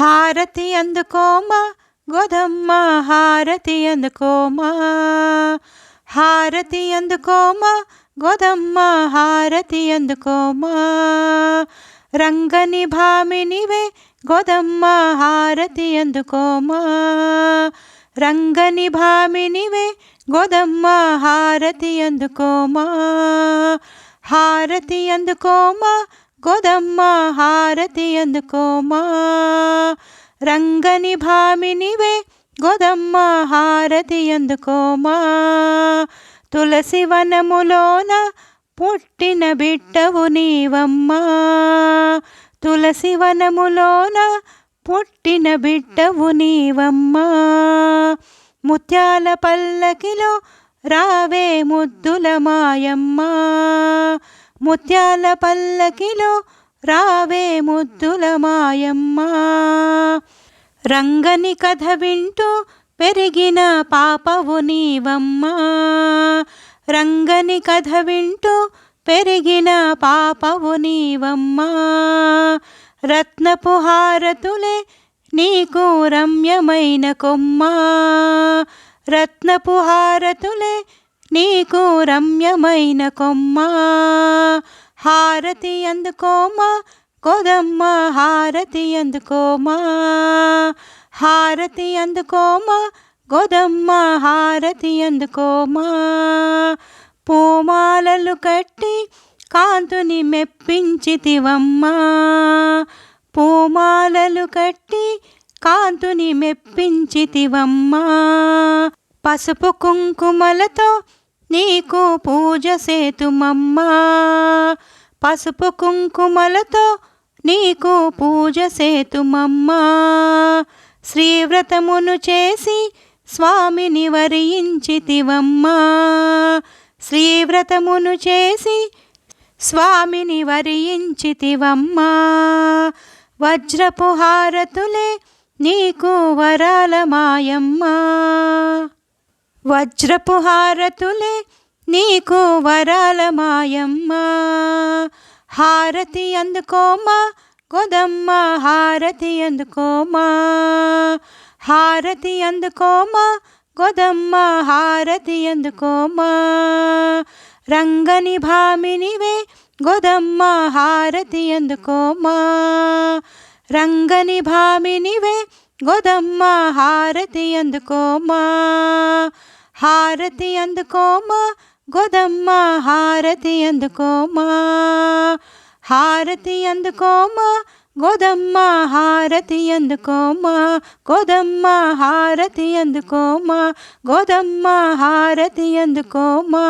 హారతి అందుకోమా గోధమ్మ హారతి అందుకోమా. హారతి అందుకోమా గోధమ్మ హారతి అందుకోమా. రంగని భామినివే గోధమ్మ హారతి అందుకోమా. రంగని భామినివే గోధమ్మ హారతి అందుకోమా. హారతి అందుకోమా గోదమ్మ హారతి అందుకోమా. రంగని భామినివే గోదమ్మ హారతి అందుకోమా. తులసి వనములోన పుట్టిన బిడ్డవు నీవమ్మా. తులసి వనములోన పుట్టిన బిడ్డవు నీవమ్మా. ముత్యాల పల్లకిలో రావే ముద్దుల మాయమ్మా. ముత్యాల పల్లకిలో రావే ముద్దుల మాయమ్మ. రంగని కథ వింటూ పెరిగిన పాపవు నీవమ్మ. రంగని కథ వింటూ పెరిగిన పాపవు నీవమ్మ. రత్నపు హారతులే నీకు రమ్యమైన కొమ్మ. రత్నపు హారతులే నీకు రమ్యమైన కొమ్మ హారతి అందుకోమా గోదమ్మ హారతి అందుకోమా హారతి అందుకోమా గోదమ్మ హారతి అందుకోమా పూమాలలు కట్టి కాంతుని మెప్పించితివమ్మా పూమాలలు కట్టి కాంతుని మెప్పించితివమ్మా పసుపు కుంకుమలతో నీకు పూజ సేతుమమ్మా. పసుపు కుంకుమలతో నీకు పూజ సేతుమమ్మా. శ్రీవ్రతమును చేసి స్వామిని వరించితివమ్మా శ్రీవ్రతమును చేసి స్వామిని వరించితివమ్మా వజ్రపు హారతులే నీకు వరాల మాయమ్మా వజ్రపు హారతులే నీకు వరాల మాయమ్మా హారతి అందుకోమా గోదమ్మ హారతి అందుకోమా. హారతి అందుకోమా గోదమ్మ హారతి అందుకోమా. రంగని భామినివే గోదమ్మ హారతి అందుకోమా. రంగని భామినివే గోదమ్మ హారతి అందుకోమా హారతి అందుకోమా గోదమ్మ హారతి అందుకోమా హారతి అందుకోమా గోదమ్మ హారతి అందుకోమా గోదమ్మ హారతి అందుకోమా గోదమ్మ హారతి అందుకోమా